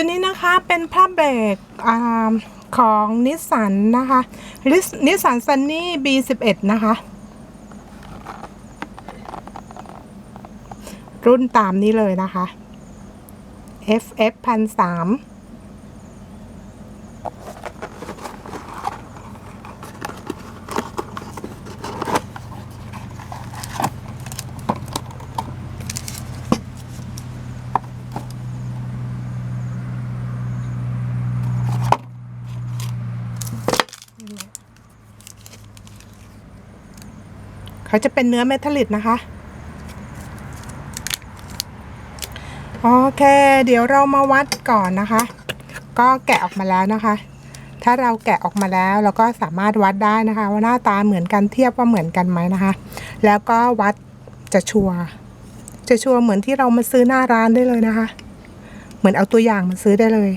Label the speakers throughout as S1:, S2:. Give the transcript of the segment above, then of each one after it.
S1: ตัวนี้นะคะเป็นผ้าเบรกของนิสสันนะคะนิสสันซันนี่ B11 นะคะ รุ่นตามนี้เลยนะคะ FF 1 3 เขาจะเป็นเนื้อเมทัลลิกนะคะ โอเค เดี๋ยวเรามาวัดก่อนนะคะ ก็แกะออกมาแล้วนะคะ ถ้าเราแกะออกมาแล้วเราก็สามารถวัดได้นะคะ ว่าหน้าตาเหมือนกันเทียบว่าเหมือนกันไหมนะคะ แล้วก็วัดจะชัวร์จะชัวร์เหมือนที่เรามาซื้อหน้าร้านได้เลยนะคะ เหมือนเอาตัวอย่างมาซื้อได้เลย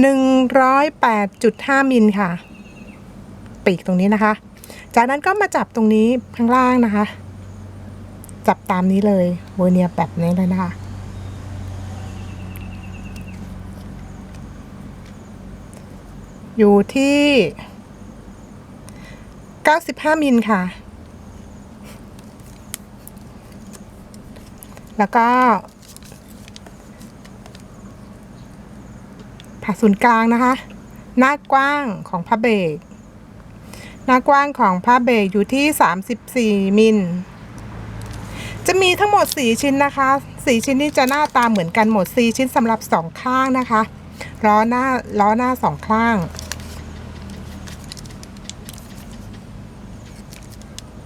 S1: หนึ่งร้อยแปดจุดห้ามิลค่ะ ปีกตรงนี้นะคะ จากนั้นก็มาจับตรงนี้ข้างล่างนะคะ จับตามนี้เลยเวอร์เนียแบบนี้เลยนะคะอยู่ที่ 95 มิลค่ะ แล้วก็ ผ่าศูนย์กลางนะคะ หน้ากว้างของผ้าเบรก หน้ากว้างของผ้าเบรกอยู่ที่ 34 มิล จะมีทั้งหมด 4 ชิ้นนะคะ 4 ชิ้นนี้จะหน้าตาเหมือนกันหมด 4 ชิ้นสำหรับ 2 ข้างนะคะล้อหน้าล้อหน้า 2 ข้าง